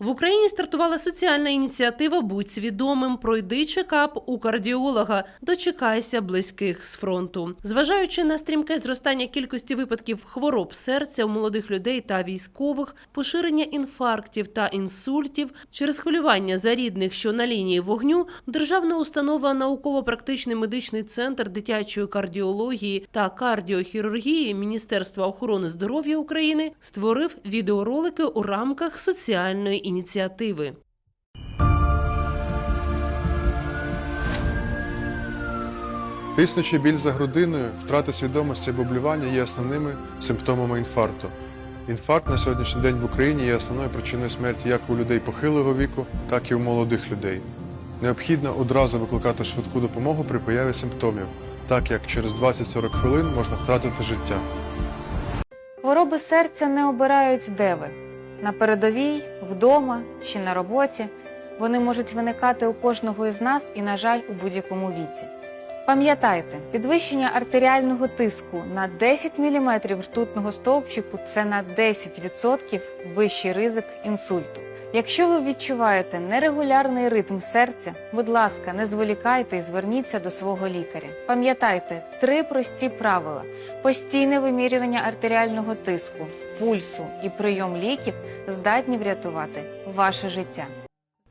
В Україні стартувала соціальна ініціатива Будь свідомим, пройди чекап у кардіолога, дочекайся близьких з фронту. Зважаючи на стрімке зростання кількості випадків хвороб серця у молодих людей та військових, поширення інфарктів та інсультів через хвилювання за рідних, що на лінії вогню, державна установа науково-практичний медичний центр дитячої кардіології та кардіохірургії Міністерства охорони здоров'я України створив відеоролики у рамках соціальної ініціативи. Тиснучий біль за грудиною, втрата свідомості або блювання є основними симптомами інфаркту. Інфаркт на сьогоднішній день в Україні є основною причиною смерті як у людей похилого віку, так і у молодих людей. Необхідно одразу викликати швидку допомогу при появі симптомів, так як через 20-40 хвилин можна втратити життя. Хвороби серця не обирають де ви на передовій, вдома чи на роботі. Вони можуть виникати у кожного із нас і, на жаль, у будь-якому віці. Пам'ятайте, підвищення артеріального тиску на 10 мм ртутного стовпчику це на 10% вищий ризик інсульту. Якщо ви відчуваєте нерегулярний ритм серця, будь ласка, не зволікайте і зверніться до свого лікаря. Пам'ятайте три прості правила: постійне вимірювання артеріального тиску, пульсу і прийом ліків здатні врятувати ваше життя.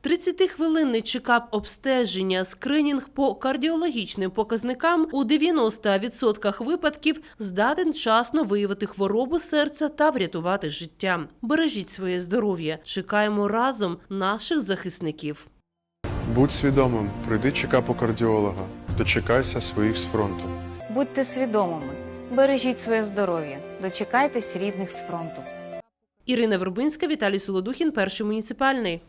30-хвилинний чекап обстеження, скринінг по кардіологічним показникам у 90% випадків здатен вчасно виявити хворобу серця та врятувати життя. Бережіть своє здоров'я. Чекаємо разом наших захисників. Будь свідомим, пройди чекап у кардіолога, дочекайся своїх з фронту. Будьте свідомими, бережіть своє здоров'я, дочекайтесь рідних з фронту. Ірина Вербинська, Віталій Солодухін, перший муніципальний.